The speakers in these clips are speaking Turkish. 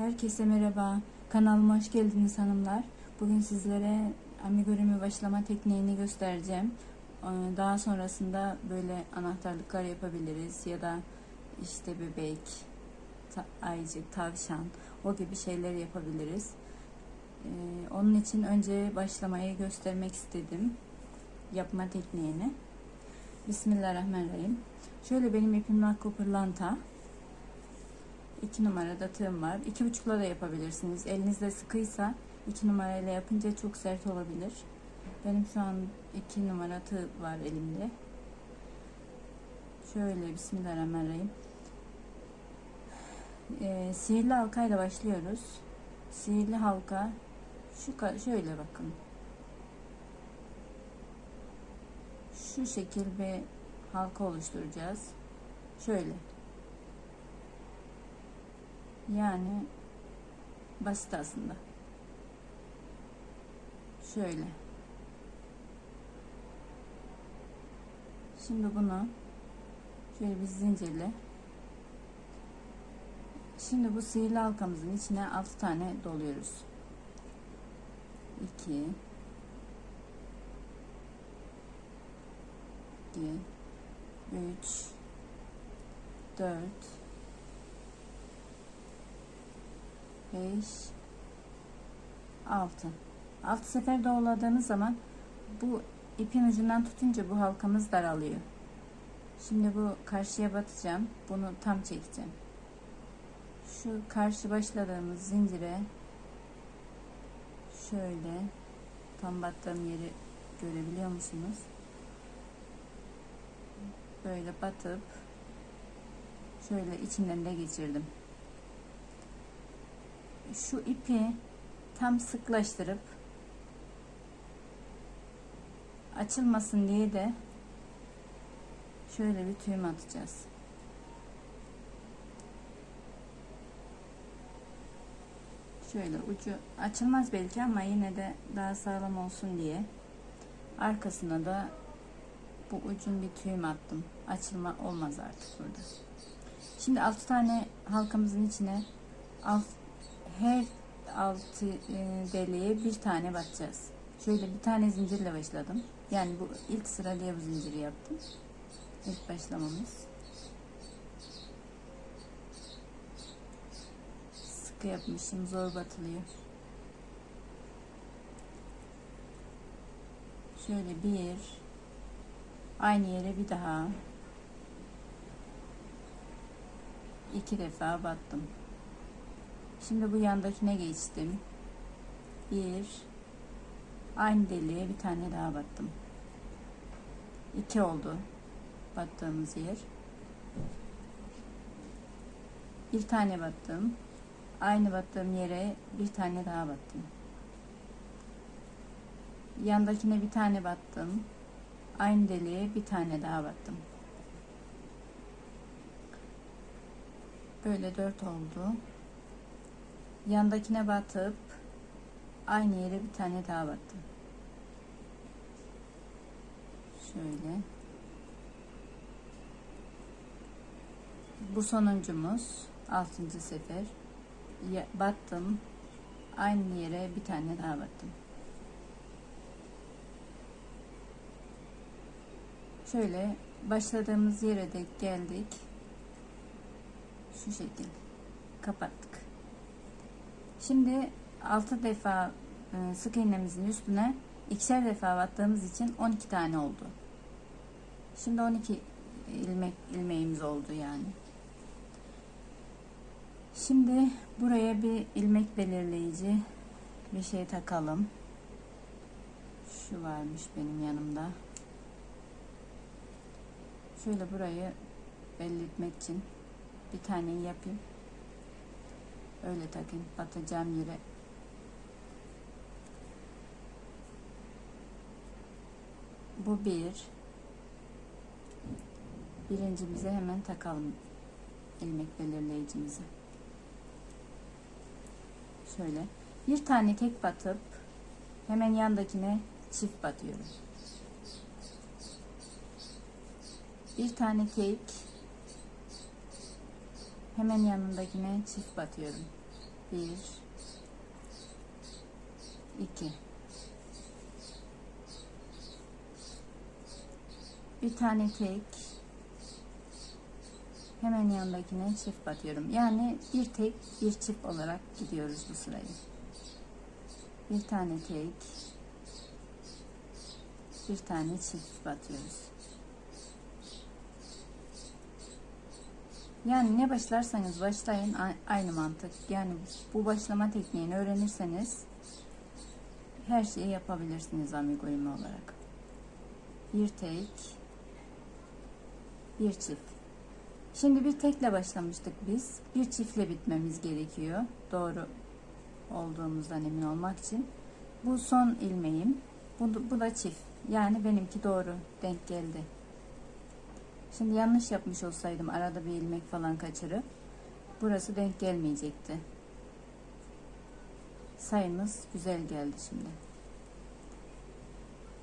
Herkese merhaba. Kanalıma hoş geldiniz hanımlar. Bugün sizlere amigurumi başlama tekniğini göstereceğim. Ee, Daha sonrasında böyle anahtarlıklar yapabiliriz ya da işte bebek, ayıcık, tavşan o gibi şeyler yapabiliriz. Ee, Onun için önce başlamayı göstermek istedim. Yapma tekniğini. Bismillahirrahmanirrahim. Şöyle benim ipim Nakko Pırlanta. 2 numarada tığım var. İki buçukla da yapabilirsiniz. Elinizde sıkıysa 2 numarayla yapınca çok sert olabilir. Benim şu an 2 numara tığ var elimde. Şöyle Bismillahirrahmanirrahim. Ee, sihirli halkayla başlıyoruz. Sihirli halka şu şöyle bakın. Şu şekil bir halka oluşturacağız. Şöyle. Yani basit aslında. Şöyle. Şimdi bunu şöyle bir zincirle Şimdi bu sihirli halkamızın içine 6 tane doluyoruz. 2 2 3 4 5 6 6 sefer doğradığınız zaman bu ipin ucundan tutunca bu halkamız daralıyor. Şimdi bu karşıya batacağım. Bunu tam çekeceğim. Şu karşı başladığımız zincire şöyle tam battığım yeri görebiliyor musunuz? Böyle batıp şöyle içinden de geçirdim şu ipi tam sıklaştırıp açılmasın diye de şöyle bir tüyüm atacağız. Şöyle ucu açılmaz belki ama yine de daha sağlam olsun diye arkasına da bu ucun bir tüyüm attım. Açılma olmaz artık burada. Şimdi 6 tane halkamızın içine alt her altı e, deliğe bir tane batacağız. Şöyle bir tane zincirle başladım. Yani bu ilk sıra diye bu zinciri yaptım. İlk başlamamız. Sıkı yapmışım. Zor batılıyor. Şöyle bir aynı yere bir daha iki defa battım. Şimdi bu yandakine geçtim. Bir. Aynı deliğe bir tane daha battım. İki oldu. Battığımız yer. Bir tane battım. Aynı battığım yere bir tane daha battım. Yandakine bir tane battım. Aynı deliğe bir tane daha battım. Böyle dört oldu yandakine batıp aynı yere bir tane daha battım. Şöyle. Bu sonuncumuz altıncı sefer. Battım. Aynı yere bir tane daha battım. Şöyle başladığımız yere de geldik. Şu şekilde kapattık. Şimdi 6 defa e, sık iğnemizin üstüne ikişer defa battığımız için 12 tane oldu. Şimdi 12 ilmek ilmeğimiz oldu yani. Şimdi buraya bir ilmek belirleyici bir şey takalım. Şu varmış benim yanımda. Şöyle burayı belli etmek için bir tane yapayım. Öyle takayım. Batacağım yere. Bu bir. Birincimize hemen takalım. ilmek belirleyicimizi. Şöyle. Bir tane tek batıp hemen yandakine çift batıyorum. Bir tane tek hemen yanındakine çift batıyorum. Bir, iki. Bir tane tek. Hemen yanındakine çift batıyorum. Yani bir tek, bir çift olarak gidiyoruz bu sırayı. Bir tane tek. Bir tane çift batıyoruz. Yani ne başlarsanız başlayın aynı mantık. Yani bu başlama tekniğini öğrenirseniz her şeyi yapabilirsiniz amigurumi olarak. Bir tek, bir çift. Şimdi bir tekle başlamıştık biz. Bir çiftle bitmemiz gerekiyor. Doğru olduğumuzdan emin olmak için. Bu son ilmeğim. Bu da çift. Yani benimki doğru denk geldi. Şimdi yanlış yapmış olsaydım arada bir ilmek falan kaçırıp burası denk gelmeyecekti. Sayımız güzel geldi şimdi.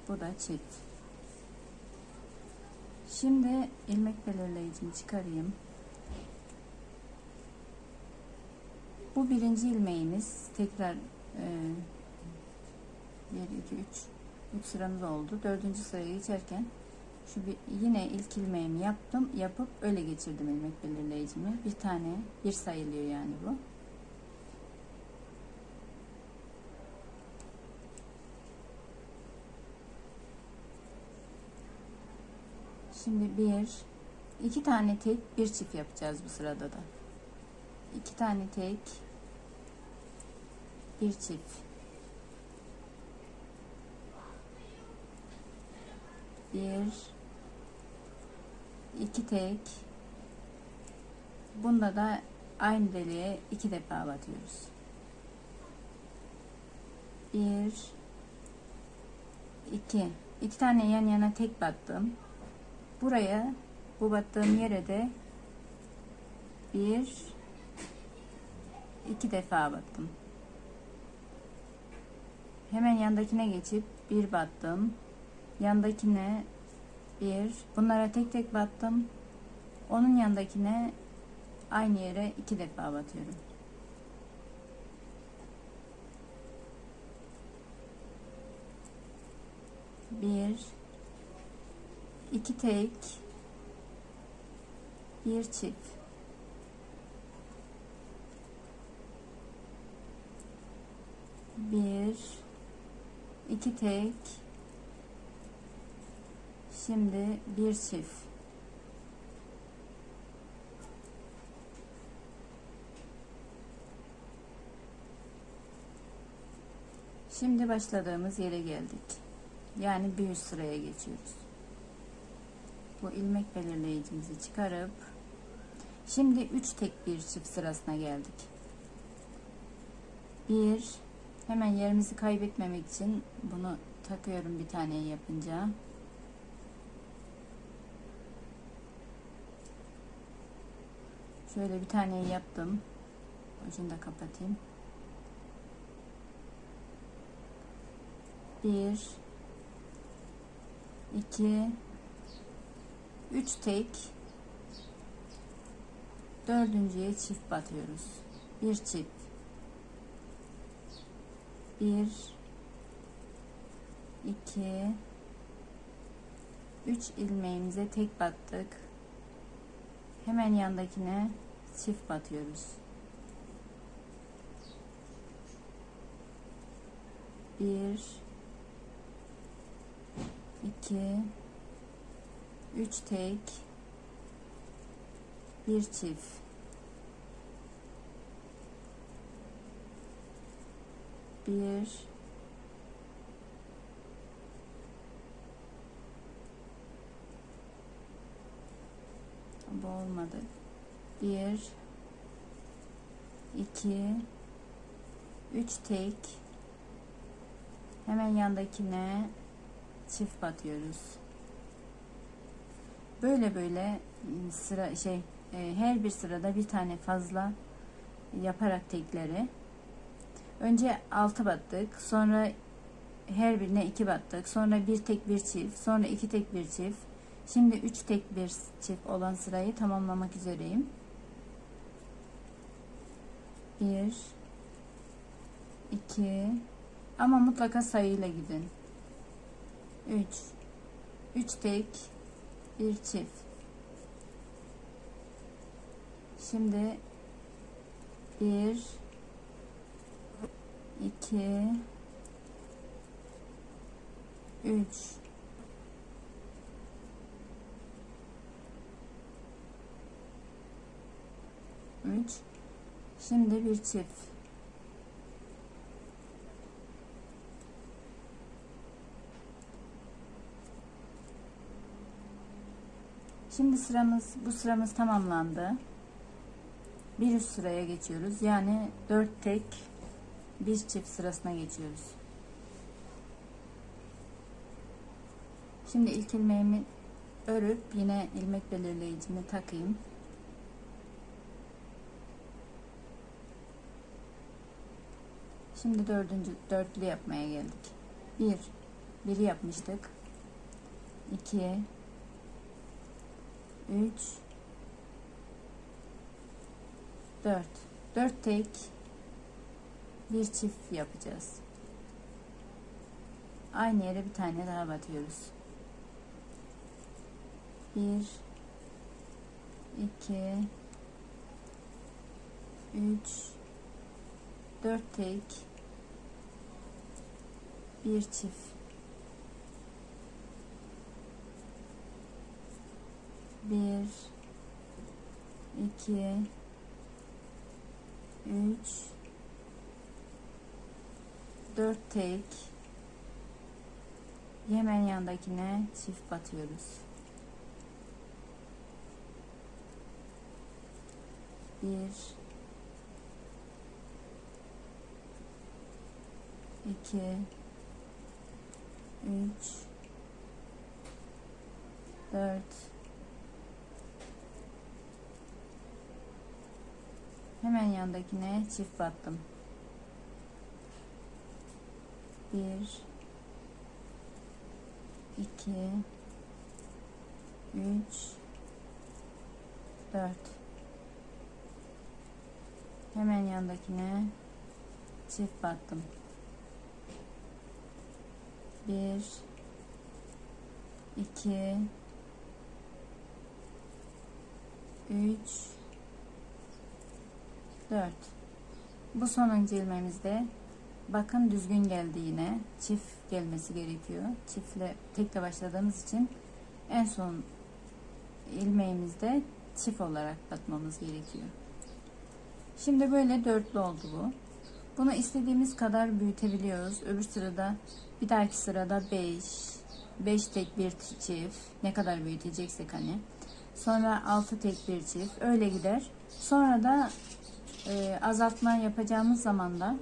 Bu da çift. Şimdi ilmek belirleyicimi çıkarayım. Bu birinci ilmeğimiz tekrar e, 1, 2, 3 3 sıramız oldu. Dördüncü sıraya geçerken şu yine ilk ilmeğimi yaptım. Yapıp öyle geçirdim ilmek belirleyicimi. Bir tane bir sayılıyor yani bu. Şimdi bir, iki tane tek, bir çift yapacağız bu sırada da. İki tane tek, bir çift. Bir, iki tek. Bunda da aynı deliğe iki defa batıyoruz. Bir, iki. İki tane yan yana tek battım. Buraya bu battığım yere de bir, iki defa battım. Hemen yandakine geçip bir battım. Yandakine bir. Bunlara tek tek battım. Onun yandakine aynı yere iki defa batıyorum. Bir, iki tek, bir çift. Bir, iki tek, şimdi bir çift. Şimdi başladığımız yere geldik. Yani bir üst sıraya geçiyoruz. Bu ilmek belirleyicimizi çıkarıp şimdi 3 tek bir çift sırasına geldik. Bir hemen yerimizi kaybetmemek için bunu takıyorum bir tane yapınca. Şöyle bir tane yaptım. Ucunu da kapatayım. Bir, iki, üç tek, dördüncüye çift batıyoruz. Bir çift, bir, iki, üç ilmeğimize tek battık. Hemen yandakine çift batıyoruz. Bir, iki, üç tek, bir çift. Bir, bu olmadı. Bir, iki, üç tek, hemen yandakine çift batıyoruz. Böyle böyle ıı, sıra şey e, her bir sırada bir tane fazla yaparak tekleri önce altı battık sonra her birine iki battık sonra bir tek bir çift sonra iki tek bir çift şimdi üç tek bir çift olan sırayı tamamlamak üzereyim bir 2 ama mutlaka sayıyla gidin. 3 3 tek bir çift. Şimdi 1 2 3 3 Şimdi bir çift. Şimdi sıramız bu sıramız tamamlandı. Bir üst sıraya geçiyoruz. Yani 4 tek bir çift sırasına geçiyoruz. Şimdi ilk ilmeğimi örüp yine ilmek belirleyicimi takayım. Şimdi dördüncü dörtlü yapmaya geldik. Bir, biri yapmıştık. İki, üç, dört. Dört tek, bir çift yapacağız. Aynı yere bir tane daha batıyoruz. Bir, iki, üç, dört tek, bir çift. Bir, iki, üç, dört tek. Hemen yandakine çift batıyoruz. Bir, iki, üç, dört, hemen yandakine çift battım. Bir, iki, üç, dört. Hemen yandakine çift battım. Bir, iki, üç, dört. Bu sonuncu ilmemizde bakın düzgün geldi yine. Çift gelmesi gerekiyor. Çiftle tekle başladığımız için en son ilmeğimizde çift olarak batmamız gerekiyor. Şimdi böyle dörtlü oldu bu. Bunu istediğimiz kadar büyütebiliyoruz. Öbür sırada bir dahaki sırada 5 5 tek bir çift ne kadar büyüteceksek hani. Sonra 6 tek bir çift öyle gider. Sonra da e, azaltma yapacağımız zaman da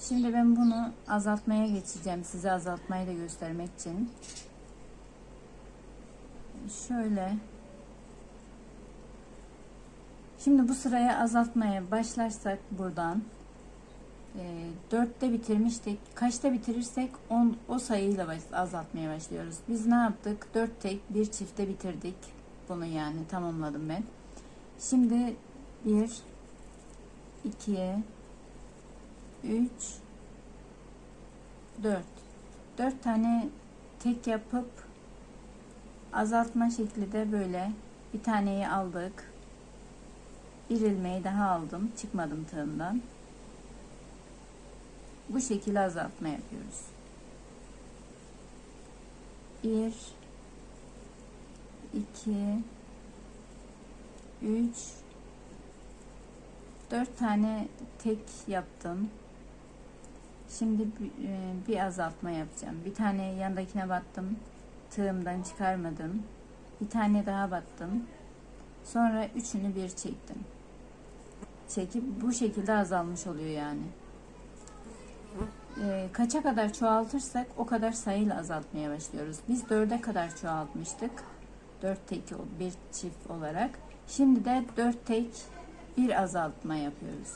şimdi ben bunu azaltmaya geçeceğim. Size azaltmayı da göstermek için. Şöyle Şimdi bu sıraya azaltmaya başlarsak buradan e, 4'te bitirmiştik. Kaçta bitirirsek on, o sayıyla azaltmaya başlıyoruz. Biz ne yaptık? 4 tek bir çifte bitirdik. Bunu yani tamamladım ben. Şimdi 1 2 3 4 4 tane tek yapıp azaltma şekli de böyle bir taneyi aldık bir ilmeği daha aldım çıkmadım tığımdan bu şekilde azaltma yapıyoruz. 1 2 3 4 tane tek yaptım. Şimdi e, bir azaltma yapacağım. Bir tane yandakine battım. Tığımdan çıkarmadım. Bir tane daha battım. Sonra üçünü bir çektim. Çekip bu şekilde azalmış oluyor yani. E, kaça kadar çoğaltırsak o kadar sayıyla azaltmaya başlıyoruz. Biz dörde kadar çoğaltmıştık. Dört tek bir çift olarak. Şimdi de dört tek bir azaltma yapıyoruz.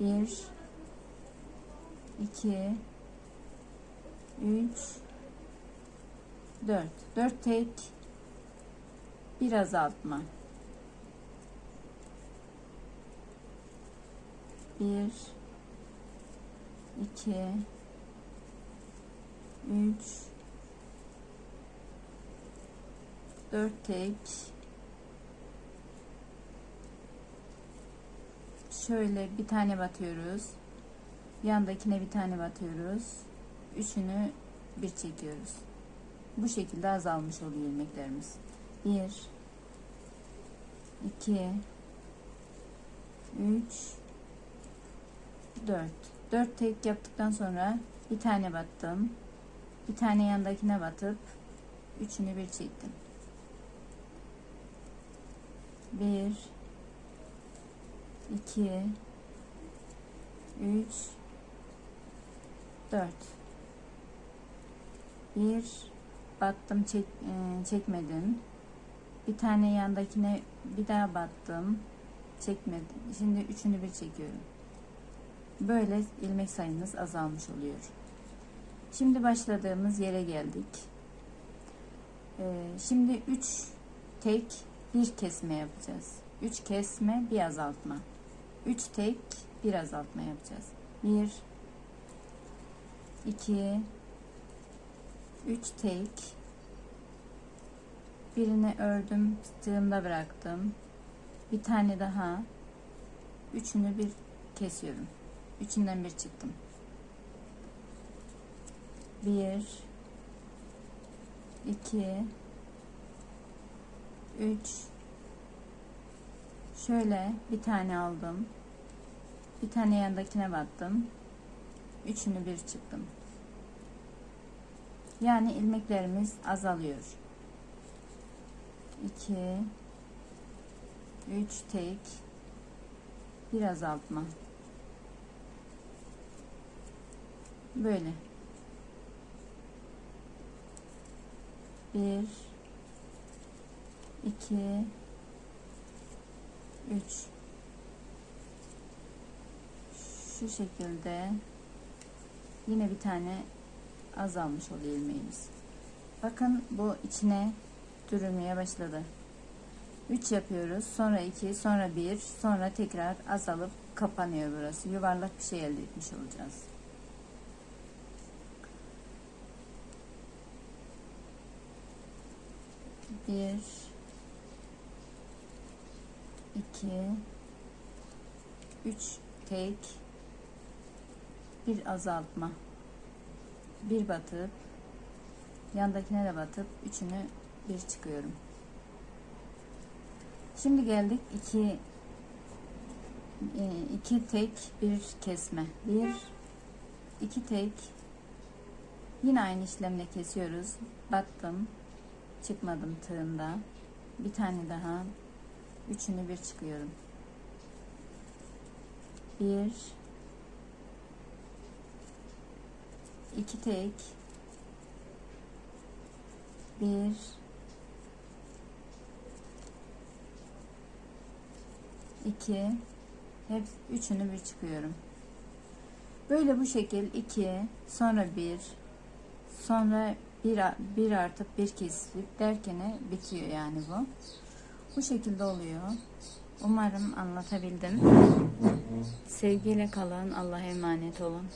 Bir, iki, üç, dört. Dört tek bir azaltma. bir 2 3 4 tek. Şöyle bir tane batıyoruz. Yandakine bir tane batıyoruz. Üçünü bir çekiyoruz. Bu şekilde azalmış oluyor ilmeklerimiz 1 2 3 4 4 tek yaptıktan sonra bir tane battım. Bir tane yandakine batıp üçünü bir çektim. 1 2 3 4 bir battım çek, e, çekmedim. Bir tane yandakine bir daha battım çekmedim. Şimdi üçünü bir çekiyorum böyle ilmek sayımız azalmış oluyor. Şimdi başladığımız yere geldik. Ee, şimdi 3 tek bir kesme yapacağız. 3 kesme bir azaltma. 3 tek bir azaltma yapacağız. 1 2 3 tek. Birini ördüm tığımda bıraktım. Bir tane daha. Üçünü bir kesiyorum üçünden bir çıktım. Bir iki üç. Şöyle bir tane aldım. Bir tane yandakine battım üçünü bir çıktım. Yani ilmeklerimiz azalıyor. 2 3 tek. Bir azaltma böyle. 1 2 3 şu şekilde yine bir tane azalmış oluyor ilmeğimiz. Bakın bu içine dürülmeye başladı. 3 yapıyoruz sonra 2 sonra 1 sonra tekrar azalıp kapanıyor burası. Yuvarlak bir şey elde etmiş olacağız bir. İki. Üç. Tek. Bir azaltma. Bir batıp yandakine de batıp üçünü bir çıkıyorum. Şimdi geldik iki e, iki tek bir kesme. Bir iki tek. Yine aynı işlemle kesiyoruz. Battım çıkmadım tığında bir tane daha. Üçünü bir çıkıyorum. Bir. İki tek. Bir. İki. Hep üçünü bir çıkıyorum. Böyle bu şekil. İki. Sonra bir. Sonra bir, bir artıp bir kesip derken bitiyor yani bu. Bu şekilde oluyor. Umarım anlatabildim. Sevgiyle kalın. Allah'a emanet olun